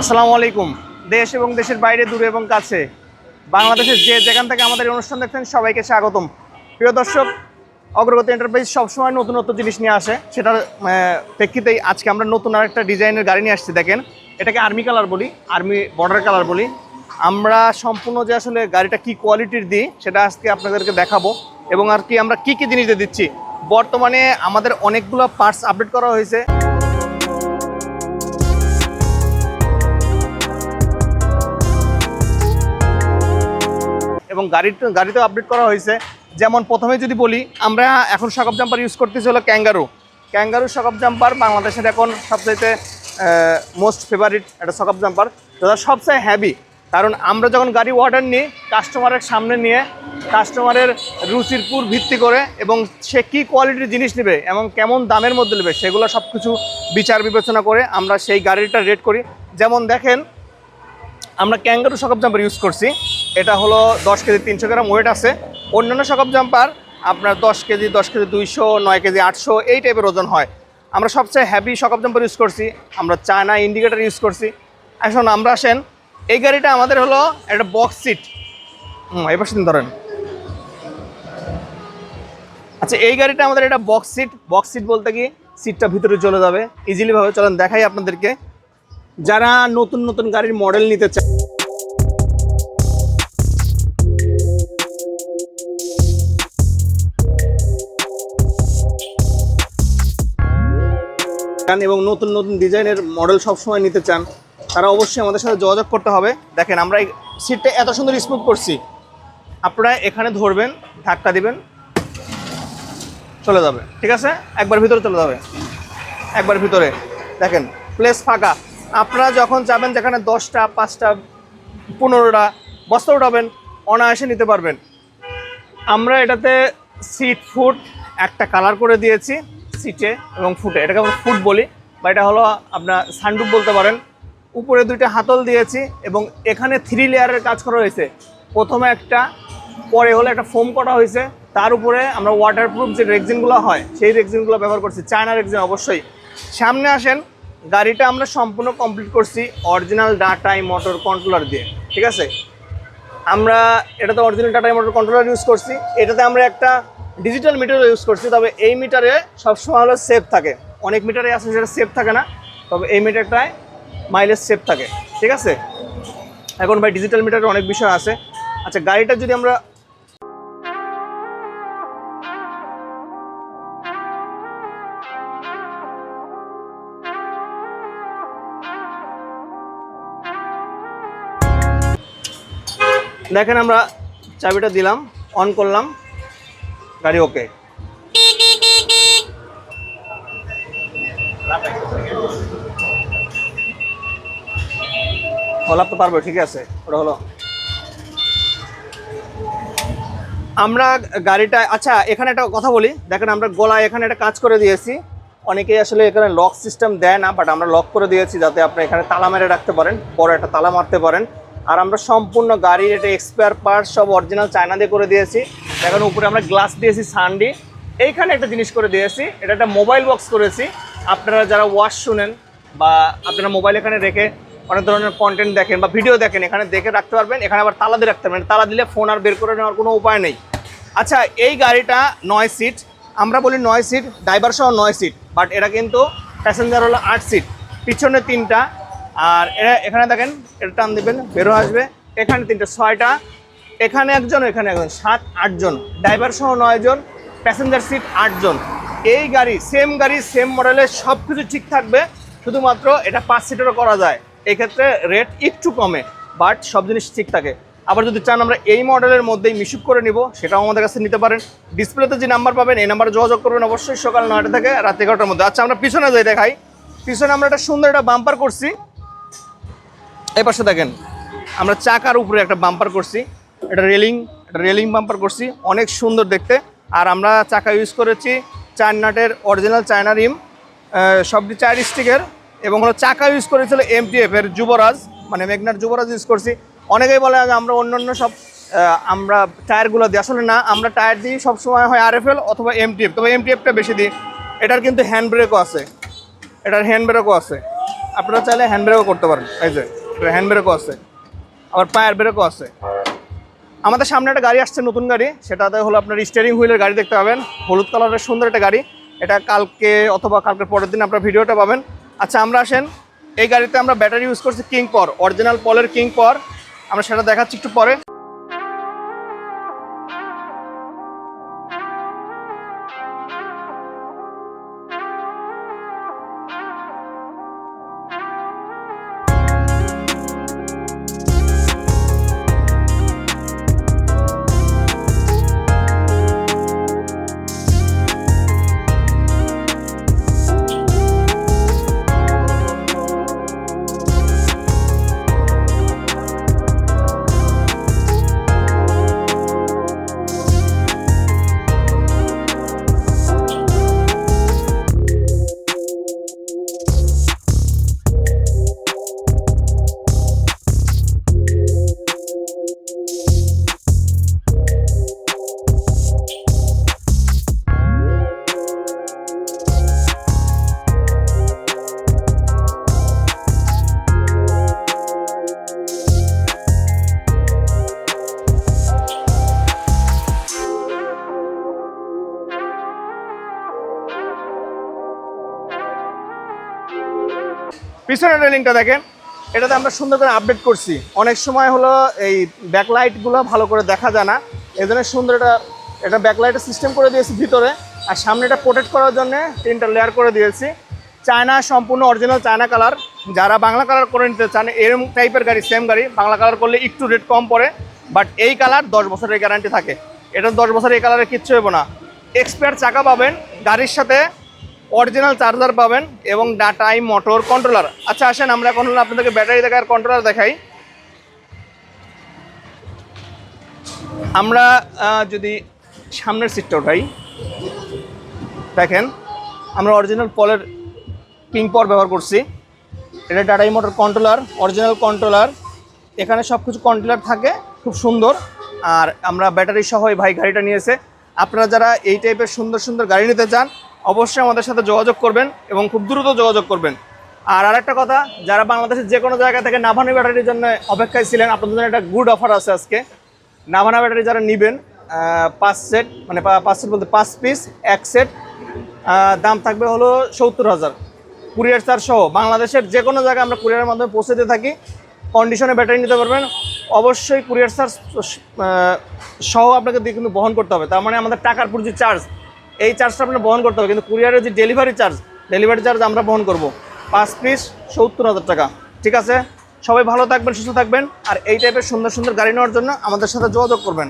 আসসালামু আলাইকুম। দেশ এবং দেশের বাইরে, দূরে এবং কাছে, বাংলাদেশের যে যেখান থেকে আমাদের অনুষ্ঠান দেখছেন, সবাইকে স্বাগতম। প্রিয় দর্শক, অগ্রগতি এন্টারপ্রাইজ সবসময় নতুন নতুন জিনিস নিয়ে আসে। সেটার প্রেক্ষিতেই আজকে আমরা নতুন আরেকটা ডিজাইনের গাড়ি নিয়ে আসছি, দেখেন। এটাকে আর্মি কালার বলি আর্মি বর্ডার কালার বলি। আমরা সম্পূর্ণ যে আসলে গাড়িটা কি কোয়ালিটির দিই, সেটা আজকে আপনাদেরকে দেখাবো। এবং আর কি আমরা কি কি জিনিস দিচ্ছি, বর্তমানে আমাদের অনেকগুলো পার্টস আপডেট করা হয়েছে। এবং গাড়ির গাড়িতেও আপডেট করা হয়েছে। যেমন প্রথমে যদি বলি, আমরা এখন সকপ জাম্পার ইউজ করতেছি হলো ক্যাঙ্গারু ক্যাঙ্গারু সকপ জাম্পার বাংলাদেশের এখন সবচাইতে মোস্ট ফেভারিট একটা সকপ জাম্পার যেটা সবচেয়ে হ্যাভি কারণ আমরা যখন গাড়ি অর্ডার নিই কাস্টমারের সামনে নিয়ে কাস্টমারের রুচির উপর ভিত্তি করে এবং সে কী কোয়ালিটির জিনিস নেবে এবং কেমন দামের মধ্যে নেবে, সেগুলো সব কিছু বিচার বিবেচনা করে আমরা সেই গাড়িটা রেট করি। যেমন দেখেন আমরা ক্যাঙ্গারু সকপ জাম্পার ইউজ করছি। এটা হলো দশ কেজি তিনশো গ্রাম ওয়েট আছে। অন্যান্য সকপ জাম্পার আপনার দশ কেজি দশ কেজি দুইশো, নয় কেজি আটশো, এই টাইপের ওজন হয়। আমরা সবচেয়ে হ্যাভি সকপ জাম্পার ইউজ করছি। আমরা চায়না ইন্ডিকেটার ইউজ করছি। এখন আমরা আসেন, এই গাড়িটা আমাদের হলো একটা বক্স সিট হুম এবার দিন, ধরেন। আচ্ছা এই গাড়িটা আমাদের এটা বক্স সিট বক্স সিট বলতে কি? সিটটা ভিতরে চলে যাবে। ইজিলিভাবে চলেন, দেখাই আপনাদেরকে। যারা নতুন নতুন গাড়ির মডেল নিতে চায়। চান এবং নতুন নতুন ডিজাইনের মডেল সবসময় নিতে চান, তারা অবশ্যই আমাদের সাথে যোগাযোগ করতে হবে। দেখেন, আমরা এই সিটটা এত সুন্দর স্মুথ করছি। আপনারা এখানে ধরবেন, ধাক্কা দিবেন, চলে যাবে। ঠিক আছে? একবার ভিতরে চলে যাবে। একবার ভিতরে। দেখেন প্লেস ফাঁকা। আপনারা যখন যাবেন যেখানে দশটা, পাঁচটা, পনেরোটা বস্তা উঠাবেন, অনায়াসে নিতে পারবেন। আমরা এটাতে সিট ফুট একটা কালার করে দিয়েছি সিটে এবং ফুটে এটাকে আমরা ফুট বলি, বা এটা হলো আপনার সানডুপ বলতে পারেন। উপরে দুইটা হাতল দিয়েছি এবং এখানে থ্রি লেয়ারের কাজ করা হয়েছে। প্রথমে একটা, পরে হলো একটা ফোম করা হয়েছে। তার উপরে আমরা ওয়াটারপ্রুফ যে রেক্সিনগুলো হয়, সেই রেক্সিনগুলো ব্যবহার করছি। চায়না রেক্সিন অবশ্যই। সামনে আসেন গাড়িটা আমরা সম্পূর্ণ কমপ্লিট করছি অরিজিনাল ডাটাই মোটর কন্ট্রোলার দিয়ে, ঠিক আছে? আমরা এটাতে original Tata motor controller use করছি। এটাতে আমরা একটা ডিজিটাল মিটার ইউজ করছি, তবে এই মিটারে সবসময় হলো সেফ থাকে। অনেক মিটারে আছে যেটা সেফ থাকে না, তবে এই মিটারটায় মাইলেজ সেফ থাকে, ঠিক আছে? এখন ভাই ডিজিটাল মিটারে অনেক বিষয় আছে। আচ্ছা গাড়িটা যদি আমরা দেখেন আমরা চাবিটা দিলাম অন করলাম, গাড়ি ওকে তো পারব, ঠিক আছে, ওটা হলো। আমরা গাড়িটা আচ্ছা এখানে একটা কথা বলি, দেখেন আমরা গলায় এখানে একটা কাজ করে দিয়েছি। অনেকেই আসলে এখানে লক সিস্টেম দেয় না বাট আমরা লক করে দিয়েছি যাতে আপনি এখানে তালা মেরে রাখতে পারেন, বড় একটা তালা মারতে পারেন। আর আমরা সম্পূর্ণ গাড়ির এটা এক্সপায়ার পার্ট সব অরিজিনাল চায়না দিয়ে করে দিয়েছি। দেখেন উপরে আমরা গ্লাস দিয়েছি সানডি এইখানে একটা জিনিস করে দিয়েছি, এটা একটা মোবাইল বক্স করেছি। আপনারা যারা ওয়াশ শুনেন বা আপনারা মোবাইল এখানে রেখে অনেক ধরনের কন্টেন্ট দেখেন বা ভিডিও দেখেন, এখানে দেখে রাখতে পারবেন, এখানে আবার তালা দিয়ে রাখতে পারবেন। তালা দিলে ফোন আর বের করে নেওয়ার কোনো উপায় নেই। আচ্ছা এই গাড়িটা নয় সিট আমরা বলি নয় সিট ড্রাইভার সহ নয় সিট বাট এটা কিন্তু প্যাসেঞ্জার হলো আট সিট পিছনে তিনটা আর এরা এখানে দেখেন, এটা টান দিবেন, বেরো আসবে। এখানে তিনটে, ছয়টা। এখানে একজন এখানে একজন, সাত, আটজন। ড্রাইভার সহ নয়জন প্যাসেঞ্জার সিট আটজন। এই গাড়ি সেম গাড়ি সেম মডেলের সব কিছু ঠিক থাকবে। শুধুমাত্র এটা পাঁচ সিটেরও করা যায়। এই ক্ষেত্রে রেট একটু কমে বাট সব জিনিস ঠিক থাকে। আবার যদি চান আমরা এই মডেলের মধ্যেই মিশুক করে নিব, সেটাও আমাদের কাছে নিতে পারেন। ডিসপ্লেতে যে নাম্বার পাবেন, এই নাম্বারে যোগাযোগ করবেন অবশ্যই সকাল নয়টা থেকে রাত এগারোটার মধ্যে। আচ্ছা আমরা পিছনে যাই, দেখাই। পিছনে আমরা একটা সুন্দর একটা বাম্পার করছি। এই পাশে দেখেন, আমরা চাকার উপরে একটা বাম্পার করছি, এটা রেলিং রেলিং বাম্পার করছি, অনেক সুন্দর দেখতে। আর আমরা চাকা ইউজ করেছি চার নাটের অরিজিনাল চায়না রিম সবটি চার স্টিকের এবং হলো চাকা ইউজ করেছিল এমটিএফ এর যুবরাজ মানে মেঘনার যুবরাজ ইউজ করছি। অনেকেই বলে আমরা অন্য অন্য সব আমরা টায়ারগুলো দিই। আসলে না, আমরা টায়ার দিই সবসময় হয় আরএফএল অথবা এমটিএফ তবে এমটিএফটা বেশি দিই। এটার কিন্তু হ্যান্ড ব্রেকও আছে। এটার হ্যান্ড ব্রেকও আছে। আপনারা চাইলে হ্যান্ড ব্রেকও করতে পারেন। এই যে হ্যান্ড ব্রেকও আছে। আবার পায়ের ব্রেকও আছে। আমাদের সামনে একটা গাড়ি আসছে, নতুন গাড়ি। সেটাতে হলো আপনার স্টিয়ারিং হুইলের গাড়ি দেখতে পাবেন। হলুদ কালারের সুন্দর একটা গাড়ি। এটা কালকে অথবা কালকের পরের দিন আপনার ভিডিওটা পাবেন। আচ্ছা আমরা আসেন। এই গাড়িতে আমরা ব্যাটারি ইউজ করছি কিং পর অরিজিনাল পলের কিং পর আমরা সেটা দেখাচ্ছি একটু পরে। পিছনের রেলিংটা দেখেন। এটাতে আমরা সুন্দর করে আপডেট করছি। অনেক সময় হলো এই ব্যাকলাইটগুলো ভালো করে দেখা যায় না। এই জন্য সুন্দর এটা এটা ব্যাকলাইটের সিস্টেম করে দিয়েছি ভিতরে। আর সামনে এটা প্রোটেক্ট করার জন্য তিনটা লেয়ার করে দিয়েছি। চায়না সম্পূর্ণ অরিজিনাল চায়না কালার যারা বাংলা কালার করে নিতে চান এরকম টাইপের গাড়ি সেম গাড়ি। বাংলা কালার করলে একটু রেট কম পড়ে। বাট এই কালার দশ বছরের গ্যারান্টি থাকে। এটা দশ বছর এই কালারে কিচ্ছু হবে না। এক্সপায়ার চাকা পাবেন। গাড়ির সাথে অরিজিনাল চার্জার পাবেন এবং ডাটাই মোটর কন্ট্রোলার। আচ্ছা আসেন, আমরা এখন আপনাদেরকে ব্যাটারি দেখার কন্ট্রোলার দেখাই। আমরা যদি সামনের সিটটা উঠাই, দেখেন, আমরা অরিজিনাল পলের কিং পর ব্যবহার করছি। এটা ডাটাই মোটর কন্ট্রোলার অরিজিনাল কন্ট্রোলার। এখানে সব কিছু কন্ট্রোলার থাকে, খুব সুন্দর। আর আমরা ব্যাটারি সহ এই ভাই গাড়িটা নিয়েছে। আপনারা যারা এই টাইপের সুন্দর সুন্দর গাড়ি নিতে চান, অবশ্যই আমাদের সাথে যোগাযোগ করবেন এবং খুব দ্রুত যোগাযোগ করবেন। আর আরেকটা কথা, যারা বাংলাদেশের যে কোনো জায়গা থেকে নাভানি ব্যাটারির জন্য অপেক্ষায় ছিলেন, আপনাদের জন্য একটা গুড অফার আছে আজকে। নাভানা ব্যাটারি যারা নেবেন পাঁচ সেট মানে পাঁচ সেট বলতে পাঁচ পিস এক সেট দাম থাকবে হলো সত্তর হাজার। কুরিয়ার চার্জ সহ, বাংলাদেশের যে কোনো জায়গায় আমরা কুরিয়ারের মাধ্যমে পৌঁছে দিয়ে থাকি কন্ডিশনে ব্যাটারি নিতে পারবেন অবশ্যই কুরিয়ার চার্জ সহ আপনাকে দিয়ে কিন্তু বহন করতে হবে। তার মানে আমাদের টাকার পুরো যে চার্জ এই চার্জটা আপনার বহন করতে হবে। কিন্তু কুরিয়ারের যে ডেলিভারি চার্জ ডেলিভারি চার্জ আমরা বহন করব। পাঁচ পিস সত্তর হাজার টাকা। ঠিক আছে? সবাই ভালো থাকবেন, সুস্থ থাকবেন। আর এই টাইপের সুন্দর সুন্দর গাড়ি নেওয়ার জন্য আমাদের সাথে যোগাযোগ করবেন।